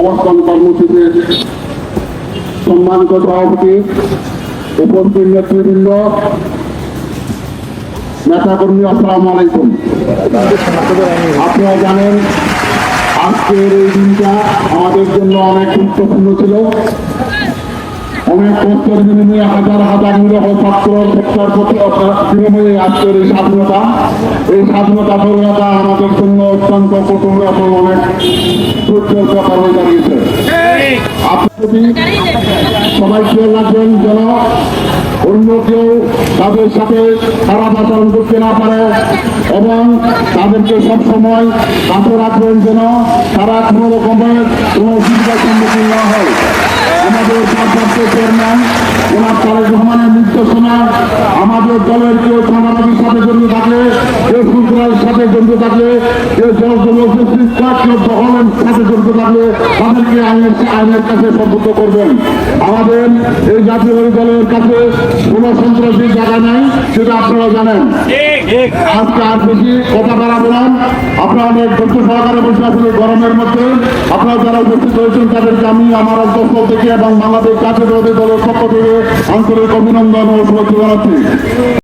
অবস্থান কর্মসূচিতে সম্মানিত সভাপতি, উপস্থিত নেতৃবৃন্দ, নেতাকর্মী, আসসালামু আলাইকুম। আপনারা জানেন, আজকের এই দিনটা আমাদের জন্য অনেক গুরুত্বপূর্ণ ছিল। কষ্টের রাখবেন যেন অন্য কেউ তাদের সাথে খারাপ আচরণ করতে না পারে এবং তাদেরকে সবসময় কাছে রাখবেন যেন তারা কোনো রকমের কোনো অসুবিধার সম্মুখীন না হয় চেয়ারম্যান ওনার রহমানের আমাদের দলের কেউ চাঁদাবাজির সাথে জড়িত থাকলে কেউ সাথে থাকলে কেউ জনশৃঙ্খলা কেউ দখলের সাথে জড়িত থাকলে তাদেরকে আইনের আইনের কাছে সম্পূর্ণ করবেন। আমাদের এই জাতীয় দলের কাছে কোনো সন্ত্রাসীর জায়গা নাই, সেটা আপনারা জানেন। আজকে আর বেশি কথা বাড়াবো না। আপনারা অনেক ধৈর্য সহকারে বসে আছেন গরমের মধ্যে। আপনারা যারা উপস্থিত হয়েছেন, তাদেরকে আমি আমার অন্তঃস্থল থেকে এবং বাংলাদেশ জাতীয় দলের পক্ষ থেকে আন্তরিক অভিনন্দন ও শুভেচ্ছা জানাচ্ছি।